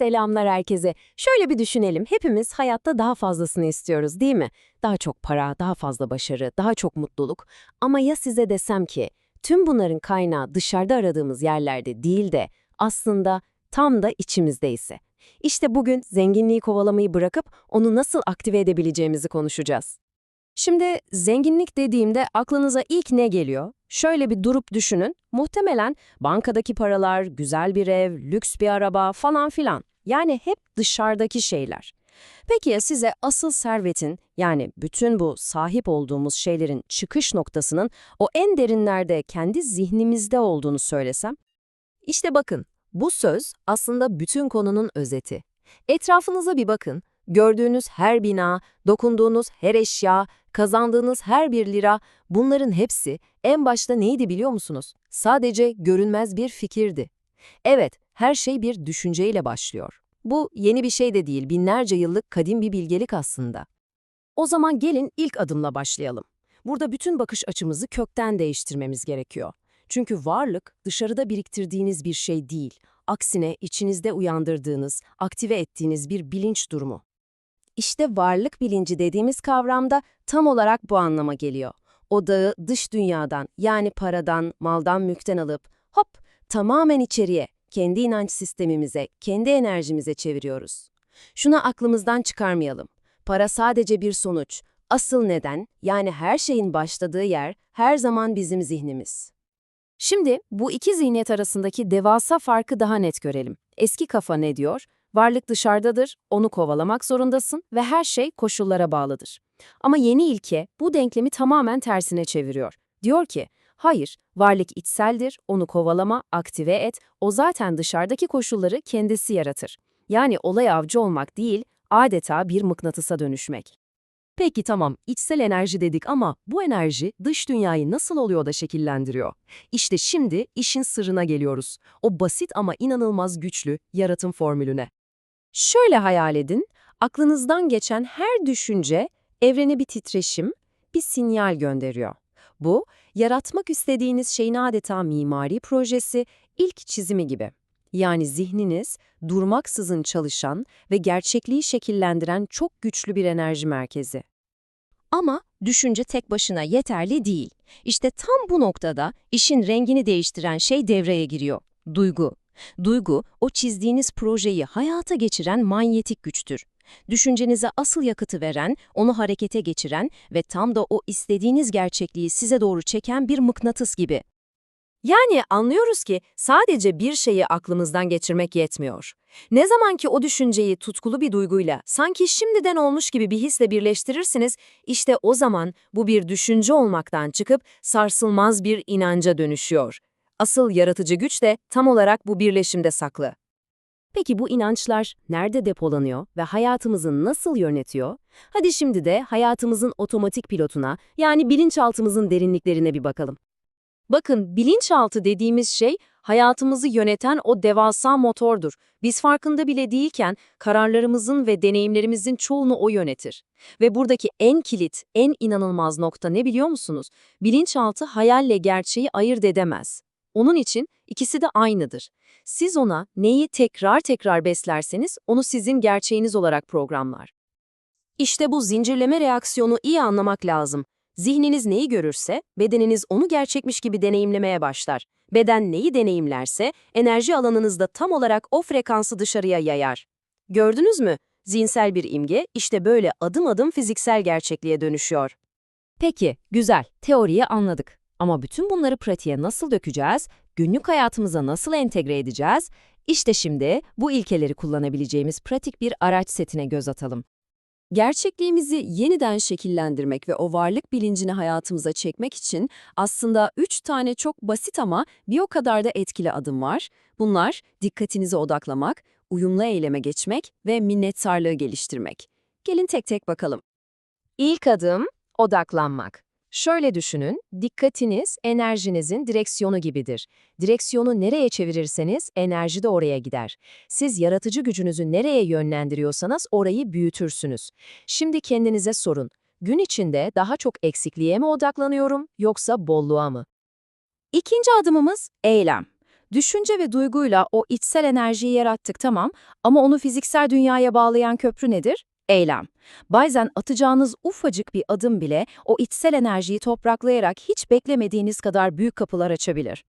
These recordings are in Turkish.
Selamlar herkese. Şöyle bir düşünelim. Hepimiz hayatta daha fazlasını istiyoruz değil mi? Daha çok para, daha fazla başarı, daha çok mutluluk. Ama ya size desem ki tüm bunların kaynağı dışarıda aradığımız yerlerde değil de aslında tam da içimizde ise. İşte bugün zenginliği kovalamayı bırakıp onu nasıl aktive edebileceğimizi konuşacağız. Şimdi zenginlik dediğimde aklınıza ilk ne geliyor? Şöyle bir durup düşünün. Muhtemelen bankadaki paralar, güzel bir ev, lüks bir araba falan filan. Yani hep dışarıdaki şeyler. Peki ya size asıl servetin yani bütün bu sahip olduğumuz şeylerin çıkış noktasının o en derinlerde kendi zihnimizde olduğunu söylesem? İşte bakın bu söz aslında bütün konunun özeti. Etrafınıza bir bakın. Gördüğünüz her bina, dokunduğunuz her eşya, kazandığınız her bir lira bunların hepsi en başta neydi biliyor musunuz? Sadece görünmez bir fikirdi. Evet, her şey bir düşünceyle başlıyor. Bu yeni bir şey de değil, binlerce yıllık kadim bir bilgelik aslında. O zaman gelin ilk adımla başlayalım. Burada bütün bakış açımızı kökten değiştirmemiz gerekiyor. Çünkü varlık dışarıda biriktirdiğiniz bir şey değil, aksine içinizde uyandırdığınız, aktive ettiğiniz bir bilinç durumu. İşte varlık bilinci dediğimiz kavramda tam olarak bu anlama geliyor. O dağı dış dünyadan yani paradan, maldan, mülkten alıp hop tamamen içeriye, kendi inanç sistemimize, kendi enerjimize çeviriyoruz. Şunu aklımızdan çıkarmayalım. Para sadece bir sonuç. Asıl neden, yani her şeyin başladığı yer her zaman bizim zihnimiz. Şimdi bu iki zihniyet arasındaki devasa farkı daha net görelim. Eski kafa ne diyor? Varlık dışarıdadır, onu kovalamak zorundasın ve her şey koşullara bağlıdır. Ama yeni ilke bu denklemi tamamen tersine çeviriyor. Diyor ki, hayır, varlık içseldir, onu kovalama, aktive et, o zaten dışarıdaki koşulları kendisi yaratır. Yani olay avcı olmak değil, adeta bir mıknatısa dönüşmek. Peki tamam, içsel enerji dedik ama bu enerji dış dünyayı nasıl oluyor da şekillendiriyor? İşte şimdi işin sırrına geliyoruz. O basit ama inanılmaz güçlü yaratım formülüne. Şöyle hayal edin, aklınızdan geçen her düşünce evrene bir titreşim, bir sinyal gönderiyor. Bu, yaratmak istediğiniz şeyin adeta mimari projesi, ilk çizimi gibi. Yani zihniniz durmaksızın çalışan ve gerçekliği şekillendiren çok güçlü bir enerji merkezi. Ama düşünce tek başına yeterli değil. İşte tam bu noktada işin rengini değiştiren şey devreye giriyor. Duygu. Duygu, o çizdiğiniz projeyi hayata geçiren manyetik güçtür. Düşüncenize asıl yakıtı veren, onu harekete geçiren ve tam da o istediğiniz gerçekliği size doğru çeken bir mıknatıs gibi. Yani anlıyoruz ki sadece bir şeyi aklımızdan geçirmek yetmiyor. Ne zaman ki o düşünceyi tutkulu bir duyguyla, sanki şimdiden olmuş gibi bir hisle birleştirirsiniz, işte o zaman bu bir düşünce olmaktan çıkıp sarsılmaz bir inanca dönüşüyor. Asıl yaratıcı güç de tam olarak bu birleşimde saklı. Peki bu inançlar nerede depolanıyor ve hayatımızı nasıl yönetiyor? Hadi şimdi de hayatımızın otomatik pilotuna, yani bilinçaltımızın derinliklerine bir bakalım. Bakın, bilinçaltı dediğimiz şey hayatımızı yöneten o devasa motordur. Biz farkında bile değilken kararlarımızın ve deneyimlerimizin çoğunu o yönetir. Ve buradaki en kilit, en inanılmaz nokta ne biliyor musunuz? Bilinçaltı hayalle gerçeği ayırt edemez. Onun için ikisi de aynıdır. Siz ona neyi tekrar tekrar beslerseniz onu sizin gerçeğiniz olarak programlar. İşte bu zincirleme reaksiyonu iyi anlamak lazım. Zihniniz neyi görürse, bedeniniz onu gerçekmiş gibi deneyimlemeye başlar. Beden neyi deneyimlerse, enerji alanınızda tam olarak o frekansı dışarıya yayar. Gördünüz mü? Zihinsel bir imge işte böyle adım adım fiziksel gerçekliğe dönüşüyor. Peki, güzel. Teoriyi anladık. Ama bütün bunları pratiğe nasıl dökeceğiz, günlük hayatımıza nasıl entegre edeceğiz? İşte şimdi bu ilkeleri kullanabileceğimiz pratik bir araç setine göz atalım. Gerçekliğimizi yeniden şekillendirmek ve o varlık bilincini hayatımıza çekmek için aslında üç tane çok basit ama bir o kadar da etkili adım var. Bunlar dikkatinizi odaklamak, uyumlu eyleme geçmek ve minnettarlığı geliştirmek. Gelin tek tek bakalım. İlk adım odaklanmak. Şöyle düşünün, dikkatiniz enerjinizin direksiyonu gibidir. Direksiyonu nereye çevirirseniz enerji de oraya gider. Siz yaratıcı gücünüzü nereye yönlendiriyorsanız orayı büyütürsünüz. Şimdi kendinize sorun, gün içinde daha çok eksikliğe mi odaklanıyorum yoksa bolluğa mı? İkinci adımımız eylem. Düşünce ve duyguyla o içsel enerjiyi yarattık tamam ama onu fiziksel dünyaya bağlayan köprü nedir? Eylem. Bazen atacağınız ufacık bir adım bile o içsel enerjiyi topraklayarak hiç beklemediğiniz kadar büyük kapılar açabilir.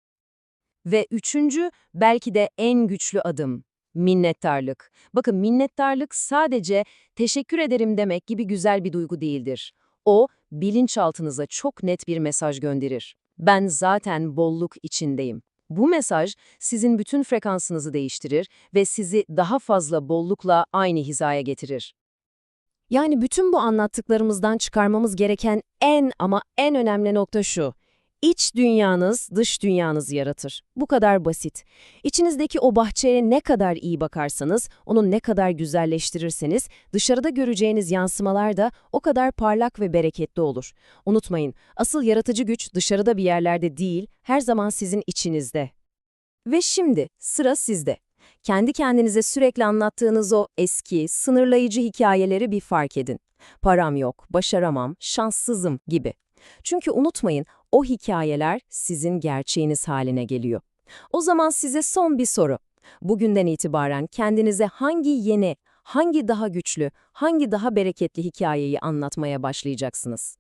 Ve üçüncü, belki de en güçlü adım. Minnettarlık. Bakın minnettarlık sadece teşekkür ederim demek gibi güzel bir duygu değildir. O, bilinçaltınıza çok net bir mesaj gönderir. Ben zaten bolluk içindeyim. Bu mesaj sizin bütün frekansınızı değiştirir ve sizi daha fazla bollukla aynı hizaya getirir. Yani bütün bu anlattıklarımızdan çıkarmamız gereken en ama en önemli nokta şu. İç dünyanız dış dünyanızı yaratır. Bu kadar basit. İçinizdeki o bahçeye ne kadar iyi bakarsanız, onu ne kadar güzelleştirirseniz, dışarıda göreceğiniz yansımalar da o kadar parlak ve bereketli olur. Unutmayın, asıl yaratıcı güç dışarıda bir yerlerde değil, her zaman sizin içinizde. Ve şimdi sıra sizde. Kendi kendinize sürekli anlattığınız o eski, sınırlayıcı hikayeleri bir fark edin. Param yok, başaramam, şanssızım gibi. Çünkü unutmayın, o hikayeler sizin gerçeğiniz haline geliyor. O zaman size son bir soru. Bugünden itibaren kendinize hangi yeni, hangi daha güçlü, hangi daha bereketli hikayeyi anlatmaya başlayacaksınız?